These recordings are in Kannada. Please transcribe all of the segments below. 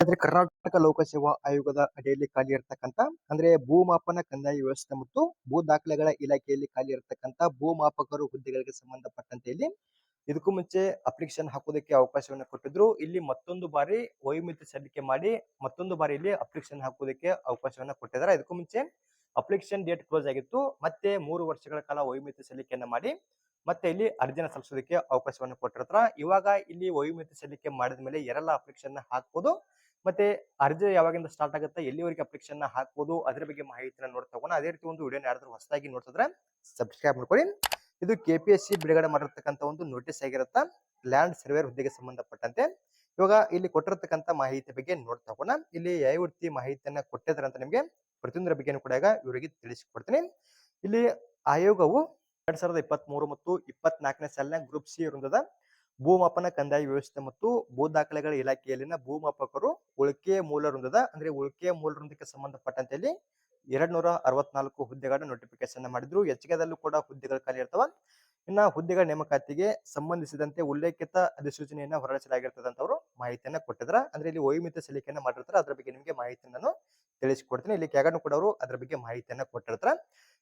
ಅಂದ್ರೆ ಕರ್ನಾಟಕ ಲೋಕಸೇವಾ ಆಯೋಗದ ಅಡಿಯಲ್ಲಿ ಖಾಲಿ ಇರತಕ್ಕಂತ, ಅಂದ್ರೆ ಭೂಮಾಪನ ಕಂದಾಯ ವ್ಯವಸ್ಥೆ ಮತ್ತು ಭೂ ದಾಖಲೆಗಳ ಇಲಾಖೆಯಲ್ಲಿ ಖಾಲಿ ಇರತಕ್ಕಂತ ಭೂಮಾಪಕರು ಹುದ್ದೆಗಳಿಗೆ ಸಂಬಂಧಪಟ್ಟಂತೆ ಇಲ್ಲಿ ಇದಕ್ಕೂ ಮುಂಚೆ ಅಪ್ಲಿಕೇಶನ್ ಹಾಕೋದಕ್ಕೆ ಅವಕಾಶವನ್ನು ಕೊಟ್ಟಿದ್ರು. ಇಲ್ಲಿ ಮತ್ತೊಂದು ಬಾರಿ ವಯೋಮಿತಿ ಸಲ್ಲಿಕೆ ಮಾಡಿ ಮತ್ತೊಂದು ಬಾರಿ ಇಲ್ಲಿ ಅಪ್ಲಿಕೇಶನ್ ಹಾಕೋದಕ್ಕೆ ಅವಕಾಶವನ್ನ ಕೊಟ್ಟಿದ್ದಾರೆ. ಇದಕ್ಕೂ ಮುಂಚೆ ಅಪ್ಲಿಕೇಶನ್ ಡೇಟ್ ಕ್ಲೋಸ್ ಆಗಿತ್ತು. ಮತ್ತೆ ಮೂರು ವರ್ಷಗಳ ಕಾಲ ವಯೋಮಿತಿ ಸಲ್ಲಿಕೆಯನ್ನ ಮಾಡಿ ಮತ್ತೆ ಇಲ್ಲಿ ಅರ್ಜಿನ ಸಲ್ಲಿಸೋದಕ್ಕೆ ಅವಕಾಶವನ್ನು ಕೊಟ್ಟಿರ್ತಾರ. ಇವಾಗ ಇಲ್ಲಿ ವಯೋಮಿತಿ ಸಲ್ಲಿಕೆ ಮಾಡಿದ ಮೇಲೆ ಎರಲ್ಲ ಅಪ್ಲಿಕೇಶನ್ ಹಾಕ್ಬೋದು ಮತ್ತೆ ಅರ್ಜಿ ಯಾವಾಗಿಂದ ಸ್ಟಾರ್ಟ್ ಆಗುತ್ತೆ, ಎಲ್ಲಿವರೆಗೆ ಅಪ್ಲಿಕೇಶನ್ ಹಾಕ್ಬೋದು, ಅದ್ರ ಬಗ್ಗೆ ಮಾಹಿತಿನ ನೋಡ್ತಾ ಹೋಗೋಣ. ಅದೇ ರೀತಿ ಒಂದು ವಿಡಿಯೋ ಯಾರಾದ್ರೂ ಹೊಸದಾಗಿ ನೋಡ್ತಿದ್ರೆ ಸಬ್ಸ್ಕ್ರೈಬ್ ಮಾಡ್ಕೊಳ್ಳಿ. ಇದು ಕೆ ಪಿ ಎಸ್ ಸಿ ಬಿಡುಗಡೆ ಮಾಡಿರ್ತಕ್ಕಂಥ ಒಂದು ನೋಟಿಸ್ ಆಗಿರುತ್ತ ಲ್ಯಾಂಡ್ ಸರ್ವೇರ್ ಹುದ್ದೆಗೆ ಸಂಬಂಧಪಟ್ಟಂತೆ. ಇವಾಗ ಇಲ್ಲಿ ಕೊಟ್ಟಿರ್ತಕ್ಕಂಥ ಮಾಹಿತಿ ಬಗ್ಗೆ ನೋಡ್ತಾ ಹೋಗೋಣ. ಇಲ್ಲಿ ಯಾವ ರೀತಿ ಮಾಹಿತಿಯನ್ನ ಕೊಟ್ಟಿದ್ದಾರೆ ಅಂತ ನಿಮಗೆ ಪ್ರತಿಯೊಂದರ ಬಗ್ಗೆ ಕೂಡ ಈಗ ಇವರಿಗೆ ತಿಳಿಸಿಕೊಡ್ತೀನಿ. ಇಲ್ಲಿ ಆಯೋಗವು ಎರಡ್ ಸಾವಿರದ ಇಪ್ಪತ್ತ್ ಮೂರು ಮತ್ತು ಇಪ್ಪತ್ನಾಲ್ಕನೇ ಸಾಲಿನ ಗ್ರೂಪ್ ಸಿ ವೃಂದದ ಭೂಮಾಪನ, ಕಂದಾಯ ವ್ಯವಸ್ಥೆ ಮತ್ತು ಭೂ ದಾಖಲೆಗಳ ಇಲಾಖೆಯಲ್ಲಿನ ಭೂಮಾಪಕರು ಉಳಿಕೆ ಮೂಲ ವೃಂದದ ಅಂದ್ರೆ ಉಳಿಕೆ ಮೂಲ ವೃಂದಕ್ಕೆ ಸಂಬಂಧಪಟ್ಟಂತೆ ಇಲ್ಲಿ ಎರಡ್ ನೂರ ಅರವತ್ನಾಲ್ಕು ಹುದ್ದೆಗಳ ನೋಟಿಫಿಕೇಶನ್ ಮಾಡಿದ್ರು. ಹೆಚ್ಚಿಗೆದಲ್ಲೂ ಕೂಡ ಹುದ್ದೆಗಳು ಖಾಲಿ ಇರ್ತಾವ. ಇನ್ನ ಹುದ್ದೆಗಳ ನೇಮಕಾತಿಗೆ ಸಂಬಂಧಿಸಿದಂತೆ ಉಲ್ಲೇಖಿತ ಅಧಿಸೂಚನೆಯನ್ನ ಹೊರಡಿಸಲಾಗಿರ್ತದೆ ಅಂತ ಅವರು ಮಾಹಿತಿಯನ್ನ ಕೊಟ್ಟಿದ್ರ. ಅಂದ್ರೆ ಇಲ್ಲಿ ವೈಮಿತ ಸಲ್ಲಿಕೆಯನ್ನ ಮಾಡಿರ್ತಾರೆ. ಅದ್ರ ಬಗ್ಗೆ ನಿಮಗೆ ಮಾಹಿತಿ ನಾನು ತಿಳಿಸಿಕೊಡ್ತೀನಿ. ಇಲ್ಲಿ ಕೆಳಗಡೆ ಕೂಡ ಅವರು ಅದರ ಬಗ್ಗೆ ಮಾಹಿತಿಯನ್ನ ಕೊಟ್ಟಿರ್ತಾರೆ.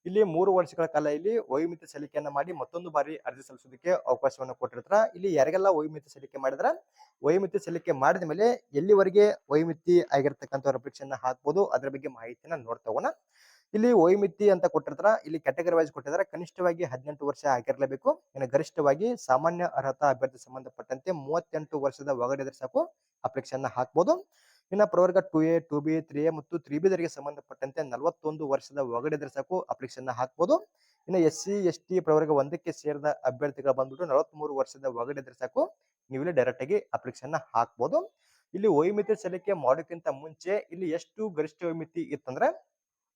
ಇಲ್ಲಿ ಮೂರು ವರ್ಷಗಳ ಕಾಲ ಇಲ್ಲಿ ವೈಮಿತ ಸಲ್ಲಿಕೆಯನ್ನ ಮಾಡಿ ಮತ್ತೊಂದು ಬಾರಿ ಅರ್ಜಿ ಸಲ್ಲಿಸೋದಕ್ಕೆ ಅವಕಾಶವನ್ನು ಕೊಟ್ಟಿರ್ತಾರ. ಇಲ್ಲಿ ಯಾರಿಗೆಲ್ಲ ವೈಮಿತ ಸಲ್ಲಿಕೆ ಮಾಡಿದ್ರ, ವೈಮಿತಿ ಸಲ್ಲಿಕೆ ಮಾಡಿದ ಮೇಲೆ ಎಲ್ಲಿವರೆಗೆ ವೈಮಿತಿ ಆಗಿರ್ತಕ್ಕಂಥವ್ರ ಅಪೇಕ್ಷೆಯನ್ನ ಹಾಕ್ಬೋದು ಅದ್ರ ಬಗ್ಗೆ ಮಾಹಿತಿಯನ್ನು ನೋಡ್ತಾ ಹೋಗೋಣ. ಇಲ್ಲಿ ವೈಮಿತಿ ಅಂತ ಕೊಟ್ಟಿರ್ತಾರ. ಇಲ್ಲಿ ಕ್ಯಾಟಗರಿ ವೈಸ್ ಕೊಟ್ಟಿದ್ದಾರೆ. ಕನಿಷ್ಠವಾಗಿ ಹದಿನೆಂಟು ವರ್ಷ ಆಗಿರಲೇಬೇಕು. ಇನ್ನು ಗರಿಷ್ಠವಾಗಿ ಸಾಮಾನ್ಯ ಅರ್ಹತಾ ಅಭ್ಯರ್ಥಿ ಸಂಬಂಧಪಟ್ಟಂತೆ ಮೂವತ್ತೆಂಟು ವರ್ಷದ ಒಳಗಡೆ ಸಾಕು ಅಪ್ಲಿಕೇಶನ್ ಹಾಕ್ಬೋದು. ಇನ್ನ ಪ್ರವರ್ಗ two A two B three A ಮತ್ತು ತ್ರೀ ಬಿ ದರಿಗೆ ಸಂಬಂಧಪಟ್ಟಂತೆ ನಲವತ್ತೊಂದು ವರ್ಷದ ಒಳಗಡೆ ಸಾಕು ಅಪ್ಲಿಕೇಶನ್ ಹಾಕ್ಬೋದು. ಇನ್ನು ಎಸ್ ಸಿ ಎಸ್ ಟಿ ಪ್ರವರ್ಗ ಒಂದಕ್ಕೆ ಸೇರಿದ ಅಭ್ಯರ್ಥಿಗಳು ಬಂದ್ಬಿಟ್ಟು ನಲವತ್ಮೂರು ವರ್ಷದ ಒಳಗಡೆ ಸಾಕು ನೀವು ಇಲ್ಲಿ ಡೈರೆಕ್ಟ್ ಆಗಿ ಅಪ್ಲಿಕೇಶನ್ ಹಾಕ್ಬೋದು. ಇಲ್ಲಿ ವೈಮಿತಿ ಸಲ್ಲಿಕೆ ಮಾಡೋಕ್ಕಿಂತ ಮುಂಚೆ ಇಲ್ಲಿ ಎಷ್ಟು ಗರಿಷ್ಠ ವೈಮಿತಿ ಇತ್ತಂದ್ರೆ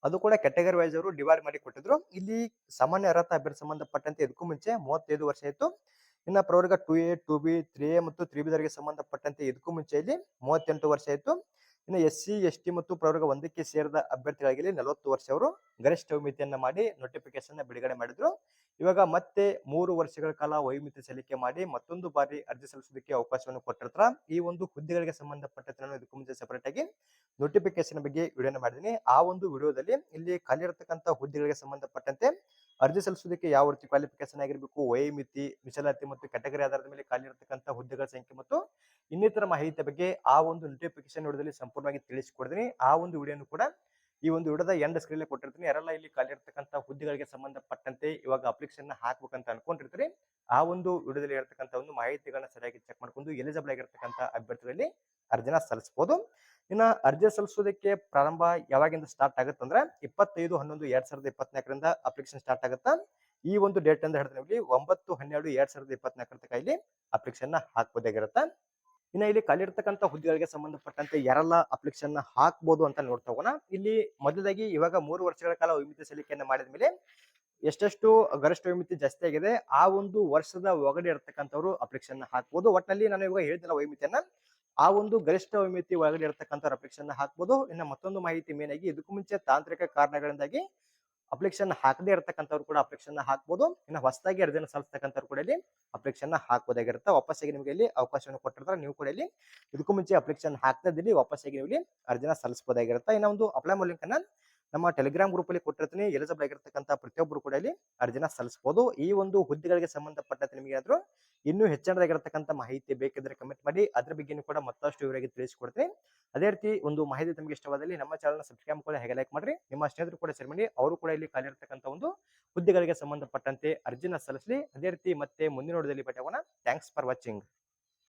ಅದು ಕೂಡ ಕೆಟಗರಿ ವೈಸ್ ಅವರು ಡಿವೈಡ್ ಮಾಡಿ ಕೊಟ್ಟಿದ್ರು. ಇಲ್ಲಿ ಸಾಮಾನ್ಯ ಅರ್ಹತಾ ಅಭ್ಯರ್ಥಿ ಸಂಬಂಧಪಟ್ಟಂತೆ ಇದಕ್ಕೂ ಮುಂಚೆ ಮೂವತ್ತೈದು ವರ್ಷ ಇತ್ತು. ಇನ್ನ ಪ್ರವರ್ಗ two A, two B, three A ಮತ್ತು ತ್ರೀ ಬಿ ದರ್ಗೆ ಸಂಬಂಧಪಟ್ಟಂತೆ ಇದಕ್ಕೂ ಮುಂಚೆ ಇಲ್ಲಿ ಮೂವತ್ತೆಂಟು ವರ್ಷ ಇತ್ತು ಇನ್ನು ಎಸ್ ಸಿ, ಎಸ್ ಟಿ ಮತ್ತು ಪ್ರವರ್ಗ ಒಂದಕ್ಕೆ ಸೇರಿದ ಅಭ್ಯರ್ಥಿಗಳಿಗೆ ನಲವತ್ತು ವರ್ಷ ಅವರು ಗರಿಷ್ಠ ವೈಮಿತಿಯನ್ನ ಮಾಡಿ ನೋಟಿಫಿಕೇಶನ್ ಬಿಡುಗಡೆ ಮಾಡಿದ್ರು. ಇವಾಗ ಮತ್ತೆ ಮೂರು ವರ್ಷಗಳ ಕಾಲ ವೈಮಿತಿ ಸಲ್ಲಿಕೆ ಮಾಡಿ ಮತ್ತೊಂದು ಬಾರಿ ಅರ್ಜಿ ಸಲ್ಲಿಸೋದಕ್ಕೆ ಅವಕಾಶವನ್ನು ಕೊಟ್ಟಿರ್ತಾರ. ಈ ಒಂದು ಹುದ್ದೆಗಳಿಗೆ ಸಂಬಂಧಪಟ್ಟಂತೆ ನಾನು ಇದಕ್ಕೂ ಮುಂಚೆ ಸಪರೇಟ್ ಆಗಿ ನೋಟಿಫಿಕೇಶನ್ ಬಗ್ಗೆ ವಿಡಿಯೋನ ಮಾಡಿದ್ದೀನಿ ಆ ಒಂದು ವಿಡಿಯೋದಲ್ಲಿ ಇಲ್ಲಿ ಖಾಲಿ ಇರತಕ್ಕಂತ ಹುದ್ದೆಗಳಿಗೆ ಸಂಬಂಧಪಟ್ಟಂತೆ ಅರ್ಜಿ ಸಲ್ಲಿಸೋದಕ್ಕೆ ಯಾವ ರೀತಿ ಕ್ವಾಲಿಫಿಕೇಶನ್ ಆಗಿರಬೇಕು, ವಯೋಮಿತಿ, ಮೀಸಲಾತಿ ಮತ್ತು ಕ್ಯಾಟಗರಿ ಆಧಾರದ ಮೇಲೆ ಖಾಲಿ ಇರತಕ್ಕಂಥ ಹುದ್ದೆಗಳ ಸಂಖ್ಯೆ ಮತ್ತು ಇನ್ನಿತರ ಮಾಹಿತಿಯ ಬಗ್ಗೆ ಆ ಒಂದು ನೋಟಿಫಿಕೇಶನ್ ವಿಡಿಯೋದಲ್ಲಿ ಸಂಪೂರ್ಣವಾಗಿ ತಿಳಿಸಿಕೊಡ್ತೀನಿ. ಆ ಒಂದು ವಿಡಿಯೋನು ಕೂಡ ಈ ಒಂದು ವಿಡದ ಎಂಡ್ ಸ್ಕ್ರೀನ್ ಕೊಟ್ಟಿರ್ತೀನಿ. ಯಾರೆಲ್ಲ ಇಲ್ಲಿ ಕಾಲಿರ್ತಕ್ಕಂಥ ಹುದ್ದೆಗಳಿಗೆ ಸಂಬಂಧಪಟ್ಟಂತೆ ಇವಾಗ ಅಪ್ಲಿಕೇಶನ್ ಹಾಕ್ಬೇಕಂತ ಅನ್ಕೊಂಡಿರ್ತೀರಿ, ಆ ಒಂದು ವಿಡಿಯೋದಲ್ಲಿ ಇರತಕ್ಕಂಥ ಒಂದು ಮಾಹಿತಿಗಳನ್ನ ಸರಿಯಾಗಿ ಚೆಕ್ ಮಾಡ್ಕೊಂಡು ಎಲಿಜಿಬಲ್ ಆಗಿರ್ತಕ್ಕಂಥ ಅಭ್ಯರ್ಥಿಗಳಲ್ಲಿ ಅರ್ಜಿನ ಸಲ್ಲಿಸಬಹುದು ಇನ್ನ ಅರ್ಜಿ ಸಲ್ಲಿಸೋದಕ್ಕೆ ಪ್ರಾರಂಭ ಯಾವಾಗಿಂದ ಸ್ಟಾರ್ಟ್ ಆಗುತ್ತಂದ್ರೆ ಇಪ್ಪತ್ತೈದು, ಹನ್ನೊಂದು, ಎರಡ್ ಸಾವಿರದ ಇಪ್ಪತ್ನಾಲ್ಕರಿಂದ ಅಪ್ಲಿಕೇಶನ್ ಸ್ಟಾರ್ಟ್ ಆಗುತ್ತಾ, ಈ ಒಂದು ಡೇಟ್ ಅಂತ ಹೇಳ್ತೀನಿ ಇಲ್ಲಿ ಒಂಬತ್ತು, ಹನ್ನೆರಡು, ಎರಡ್ ಸಾವಿರದ ಇಪ್ಪತ್ನಾಲ್ಕರ ತನಕ ಇಲ್ಲಿ ಅಪ್ಲಿಕೇಶನ್ ಹಾಕ್ಬೋದಾಗಿರುತ್ತೆ. ಇನ್ನ ಇಲ್ಲಿ ಖಾಲಿ ಇರ್ತಕ್ಕಂಥ ಹುದ್ದೆಗಳಿಗೆ ಸಂಬಂಧಪಟ್ಟಂತೆ ಯಾರೆಲ್ಲ ಅಪ್ಲಿಕೇಶನ್ ಹಾಕ್ಬೋದು ಅಂತ ನೋಡ್ತಾ ಇಲ್ಲಿ ಮೊದಲಾಗಿ ಇವಾಗ ಮೂರು ವರ್ಷಗಳ ಕಾಲ ವಿಮಿತಿ ಸಲ್ಲಿಕೆಯನ್ನು ಮಾಡಿದ ಮೇಲೆ ಎಷ್ಟೆಷ್ಟು ಗರಿಷ್ಠ ವೈಮಿತಿ ಜಾಸ್ತಿ ಆಗಿದೆ, ಆ ಒಂದು ವರ್ಷದ ಒಳಗಡೆ ಇರತಕ್ಕಂಥವ್ರು ಅಪ್ಲಿಕೇಶನ್ ಹಾಕ್ಬೋದು. ಒಟ್ಟಿನಲ್ಲಿ ನಾನು ಇವಾಗ ಹೇಳಿದಿಲ್ಲ ವೈಮಿತಿಯನ್ನ ಆ ಒಂದು ಗರಿಷ್ಠ ವೈಮಿತಿ ಒಳಗಡೆ ಇರತಕ್ಕಂಥ ಅಪ್ಲಿಕೇಶನ್ ಹಾಕ್ಬೋದು. ಇನ್ನು ಮತ್ತೊಂದು ಮಾಹಿತಿ ಮೇನಾಗಿ ಇದಕ್ಕೂ ಮುಂಚೆ ತಾಂತ್ರಿಕ ಕಾರಣಗಳಿಂದಾಗಿ ಅಪ್ಲಿಕೇಶನ್ ಹಾಕದೇ ಇರತಕ್ಕಂಥವ್ರು ಕೂಡ ಅಪ್ಲಿಕೇಶನ್ ಹಾಕ್ಬೋದು. ಇನ್ನು ಹೊಸದಾಗಿ ಅರ್ಜಿನ ಸಲ್ಲಿಸ್ತಕ್ಕಂಥವ್ರು ಕೂಡ ಇಲ್ಲಿ ಅಪ್ಲಿಕೇಶನ್ ಹಾಕ್ಬೋದಾಗಿರುತ್ತೆ. ವಾಪಸ್ಸಾಗಿ ನಿಮಗೆ ಇಲ್ಲಿ ಅವಕಾಶವನ್ನು ಕೊಟ್ಟಿರ್ತಾರೆ. ನೀವು ಕೂಡ ಇಲ್ಲಿ ಇದಕ್ಕೂ ಮುಂಚೆ ಅಪ್ಲಿಕೇಶನ್ ಹಾಕ್ತದಿಲ್ಲಿ ವಾಪಸ್ಸಾಗಿ ನೀವು ಇಲ್ಲಿ ಅರ್ಜಿನ ಸಲ್ಲಿಸಬಹುದಾಗಿರುತ್ತೆ. ಇನ್ನೊಂದು ಅಪ್ಲೈ ಮೂಲಕ ನಮ್ಮ ಟೆಲಿಗ್ರಾಮ್ ಗ್ರೂಪ್ ಅಲ್ಲಿ ಕೊಟ್ಟಿರ್ತೀನಿ. ಎಲಿಜಿಬಲ್ ಆಗಿರ್ತಕ್ಕಂಥ ಪ್ರತಿಯೊಬ್ಬರು ಕೂಡ ಇಲ್ಲಿ ಅರ್ಜಿನ ಸಲ್ಲಿಸಬಹುದು ಈ ಒಂದು ಹುದ್ದೆಗಳಿಗೆ ಸಂಬಂಧಪಟ್ಟಂತೆ ನಿಮಗೆ ಏನಾದ್ರು ಇನ್ನೂ ಹೆಚ್ಚಿನದಾಗಿರ್ತಕ್ಕಂಥ ಮಾಹಿತಿ ಬೇಕಿದ್ರೆ ಕಮೆಂಟ್ ಮಾಡಿ. ಅದ್ರ ಬಗ್ಗೆನೂ ಕೂಡ ಮತ್ತಷ್ಟು ವಿವರವಾಗಿ ತಿಳಿಸಿಕೊಡ್ತೀನಿ. ಅದೇ ರೀತಿ ಒಂದು ಮಾಹಿತಿ ತಮಗೆ ಇಷ್ಟವಾದಲ್ಲಿ ನಮ್ಮ ಚಾನಲ್ ಸಬ್ಸ್ಕ್ರೈಬ್ ಕೂಡ ಹೇಗೆ ಲೈಕ್ ಮಾಡ್ರಿ. ನಿಮ್ಮ ಸ್ನೇಹಿತರು ಕೂಡ ಸೇರ್ ಮಾಡಿ. ಅವರು ಕೂಡ ಇಲ್ಲಿ ಖಾಲಿ ಇರ್ತಕ್ಕಂಥ ಒಂದು ಹುದ್ದೆಗಳಿಗೆ ಸಂಬಂಧಪಟ್ಟಂತೆ ಅರ್ಜಿನ ಸಲ್ಲಿಸಲಿ. ಅದೇ ರೀತಿ ಮತ್ತೆ ಮುಂದಿನ ನೋಡೋದಲ್ಲಿ ಭೇಟಿ ಆಗೋಣ ಥ್ಯಾಂಕ್ಸ್ ಫಾರ್ ವಾಚಿಂಗ್